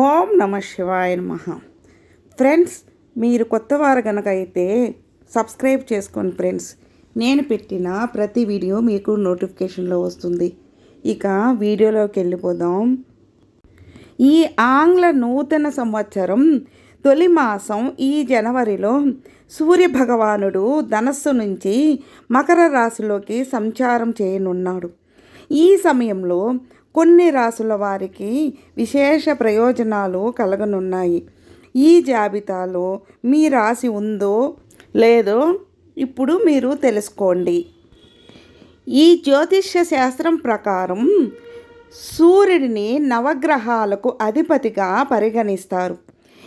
ఓం నమ శివాయ నమ. ఫ్రెండ్స్ మీరు కొత్తవారు కనుక అయితే సబ్స్క్రైబ్ చేసుకోండి ఫ్రెండ్స్. నేను పెట్టిన ప్రతి వీడియో మీకు నోటిఫికేషన్లో వస్తుంది. ఇక వీడియోలోకి వెళ్ళిపోదాం. ఈ ఆంగ్ల నూతన సంవత్సరం తొలి మాసం ఈ జనవరిలో సూర్య భగవానుడు ధనస్సు నుంచి మకర రాశిలోకి సంచారం చేయనున్నాడు. ఈ సమయంలో కొన్ని రాసుల వారికి విశేష ప్రయోజనాలు కలగనున్నాయి. ఈ జాబితాలో మీ రాశి ఉందో లేదో ఇప్పుడు మీరు తెలుసుకోండి. ఈ జ్యోతిష్య శాస్త్రం ప్రకారం సూర్యుడిని నవగ్రహాలకు అధిపతిగా పరిగణిస్తారు.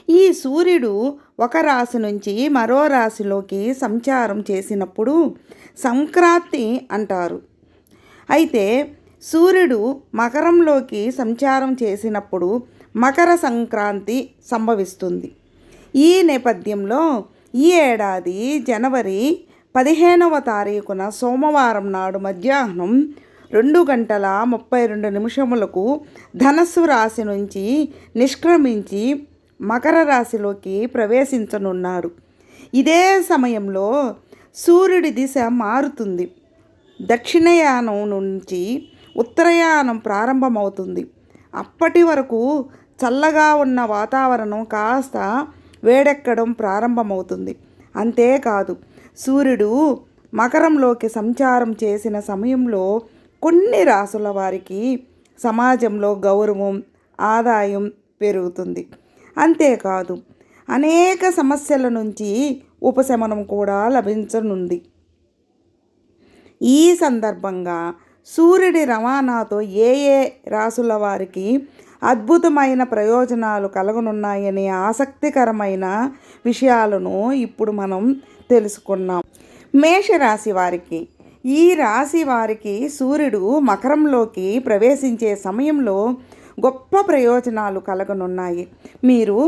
ఈ సూర్యుడు ఒక రాశి నుంచి మరో రాశిలోకి సంచారం చేసినప్పుడు సంక్రాంతి అంటారు. అయితే సూర్యుడు మకరంలోకి సంచారం చేసినప్పుడు మకర సంక్రాంతి సంభవిస్తుంది. ఈ నేపథ్యంలో ఈ ఏడాది జనవరి పదిహేనవ తారీఖున సోమవారం నాడు మధ్యాహ్నం రెండు గంటల ముప్పై రెండు నిమిషములకు ధనస్సు రాశి నుంచి నిష్క్రమించి మకర రాశిలోకి ప్రవేశించనున్నారు ఇదే సమయంలో సూర్యుడి దిశ మారుతుంది. దక్షిణయానం నుంచి ఉత్తరయానం ప్రారంభమవుతుంది. అప్పటి వరకు చల్లగా ఉన్న వాతావరణం కాస్త వేడెక్కడం ప్రారంభమవుతుంది. అంతేకాదు సూర్యుడు మకరంలోకి సంచారం చేసిన సమయంలో కొన్ని రాసుల వారికి సమాజంలో గౌరవం ఆదాయం పెరుగుతుంది. అంతేకాదు అనేక సమస్యల నుంచి ఉపశమనం కూడా లభించనుంది. ఈ సందర్భంగా సూర్యుడి రవాణాతో ఏ ఏ రాసుల వారికి అద్భుతమైన ప్రయోజనాలు కలగనున్నాయనే ఆసక్తికరమైన విషయాలను ఇప్పుడు మనం తెలుసుకున్నాం. మేషరాశి వారికి ఈ రాశి వారికి సూర్యుడు మకరంలోకి ప్రవేశించే సమయంలో గొప్ప ప్రయోజనాలు కలగనున్నాయి. మీరు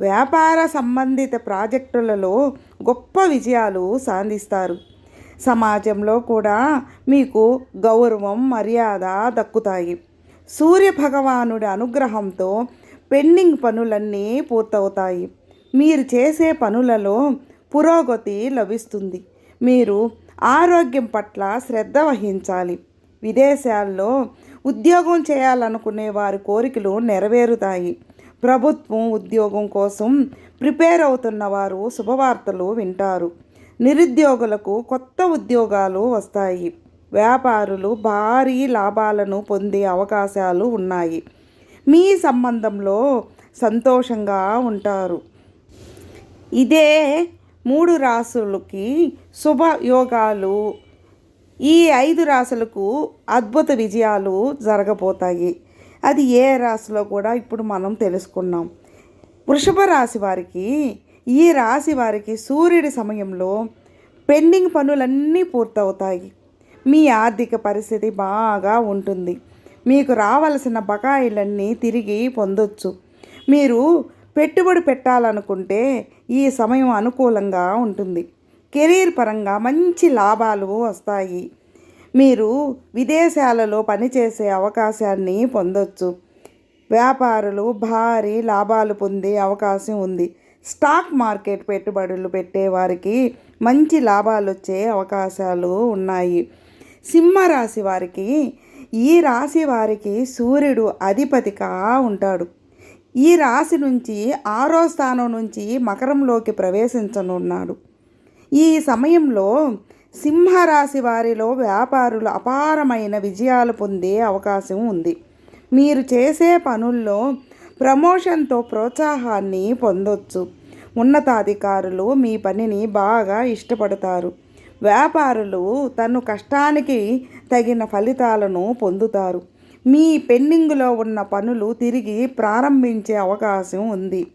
వ్యాపార సంబంధిత ప్రాజెక్టులలో గొప్ప విజయాలు సాధిస్తారు. సమాజంలో కూడా మీకు గౌరవం మర్యాద దక్కుతాయి. సూర్య భగవానుడి అనుగ్రహంతో పెండింగ్ పనులన్నీ పూర్తవుతాయి. మీరు చేసే పనులలో పురోగతి లభిస్తుంది. మీరు ఆరోగ్యం పట్ల శ్రద్ధ వహించాలి. విదేశాల్లో ఉద్యోగం చేయాలనుకునే వారి కోరికలు నెరవేరుతాయి. ప్రభుత్వం ఉద్యోగం కోసం ప్రిపేర్ అవుతున్న వారు శుభవార్తలు వింటారు. నిరుద్యోగులకు కొత్త ఉద్యోగాలు వస్తాయి. వ్యాపారులు భారీ లాభాలను పొందే అవకాశాలు ఉన్నాయి. మీ సంబంధంలో సంతోషంగా ఉంటారు. ఇదే మూడు రాసులకి శుభయోగాలు ఈ ఐదు రాసులకు అద్భుత విజయాలు జరగబోతాయి. అది ఏ రాశిలో కూడా ఇప్పుడు మనం తెలుసుకున్నాం. వృషభ రాశి వారికి ఈ రాశి వారికి సూర్యుడి సమయంలో పెండింగ్ పనులన్నీ పూర్తవుతాయి. మీ ఆర్థిక పరిస్థితి బాగా ఉంటుంది. మీకు రావలసిన బకాయిలన్నీ తిరిగి పొందొచ్చు. మీరు పెట్టుబడి పెట్టాలనుకుంటే ఈ సమయం అనుకూలంగా ఉంటుంది. కెరీర్ పరంగా మంచి లాభాలు వస్తాయి. మీరు విదేశాలలో పనిచేసే అవకాశాన్ని పొందొచ్చు. వ్యాపారులు భారీ లాభాలు పొందే అవకాశం ఉంది. స్టాక్ మార్కెట్ పెట్టుబడులు పెట్టే వారికి మంచి లాభాలు వచ్చే అవకాశాలు ఉన్నాయి. సింహరాశి వారికి ఈ రాశి వారికి సూర్యుడు అధిపతిగా ఉంటాడు. ఈ రాశి నుంచి ఆరో స్థానం నుంచి మకరంలోకి ప్రవేశించనున్నాడు. ఈ సమయంలో సింహరాశి వారిలో వ్యాపారులు అపారమైన విజయాలు పొందే అవకాశం ఉంది. మీరు చేసే పనుల్లో ప్రమోషన్తో ప్రోత్సాహాన్ని పొందొచ్చు. ఉన్నతాధికారులు మీ పనిని బాగా ఇష్టపడతారు. వ్యాపారులు తను కష్టానికి తగిన ఫలితాలను పొందుతారు. మీ పెండింగ్లో ఉన్న పనులు తిరిగి ప్రారంభించే అవకాశం ఉంది.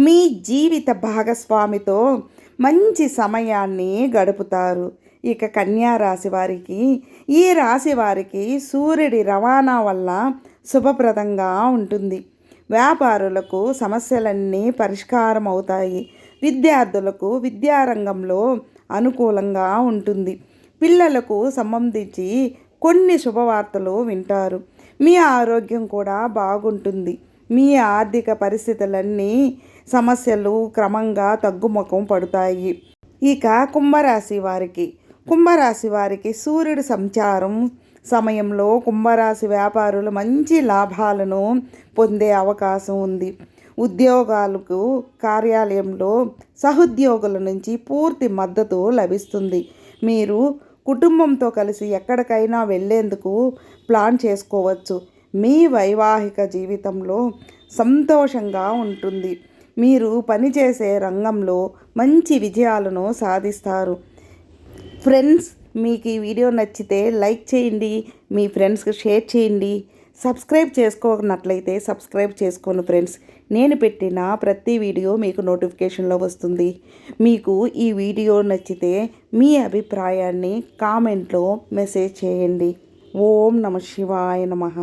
మీ జీవిత భాగస్వామితో మంచి సమయాన్ని గడుపుతారు. ఇక కన్యా రాశి వారికి ఈ రాశి వారికి సూర్యుడి రవాణా వల్ల శుభప్రదంగా ఉంటుంది. వ్యాపారులకు సమస్యలన్నీ పరిష్కారం అవుతాయి విద్యార్థులకు విద్యారంగంలో అనుకూలంగా ఉంటుంది. పిల్లలకు సంబంధించి కొన్ని శుభవార్తలు వింటారు. మీ ఆరోగ్యం కూడా బాగుంటుంది. మీ ఆర్థిక పరిస్థితులన్నీ సమస్యలు క్రమంగా తగ్గుముఖం పడతాయి. ఇక కుంభరాశి వారికి. కుంభరాశి వారికి సూర్యుడి సంచారం సమయంలో కుంభరాశి వ్యాపారులు మంచి లాభాలను పొందే అవకాశం ఉంది. ఉద్యోగాలకు కార్యాలయంలో సహోద్యోగుల నుంచి పూర్తి మద్దతు లభిస్తుంది. మీరు కుటుంబంతో కలిసి ఎక్కడికైనా వెళ్ళేందుకు ప్లాన్ చేసుకోవచ్చు. మీ వైవాహిక జీవితంలో సంతోషంగా ఉంటుంది. మీరు పనిచేసే రంగంలో మంచి విజయాలను సాధిస్తారు. ఫ్రెండ్స్ మీకు ఈ వీడియో నచ్చితే లైక్ చేయండి మీ ఫ్రెండ్స్కి షేర్ చేయండి. సబ్స్క్రైబ్ చేసుకోనట్లయితే సబ్స్క్రైబ్ చేసుకోను ఫ్రెండ్స్. నేను పెట్టిన ప్రతి వీడియో మీకు నోటిఫికేషన్లో వస్తుంది. మీకు ఈ వీడియో నచ్చితే మీ అభిప్రాయాన్ని కామెంట్లో మెసేజ్ చేయండి. ఓం నమ శివాయ నమః.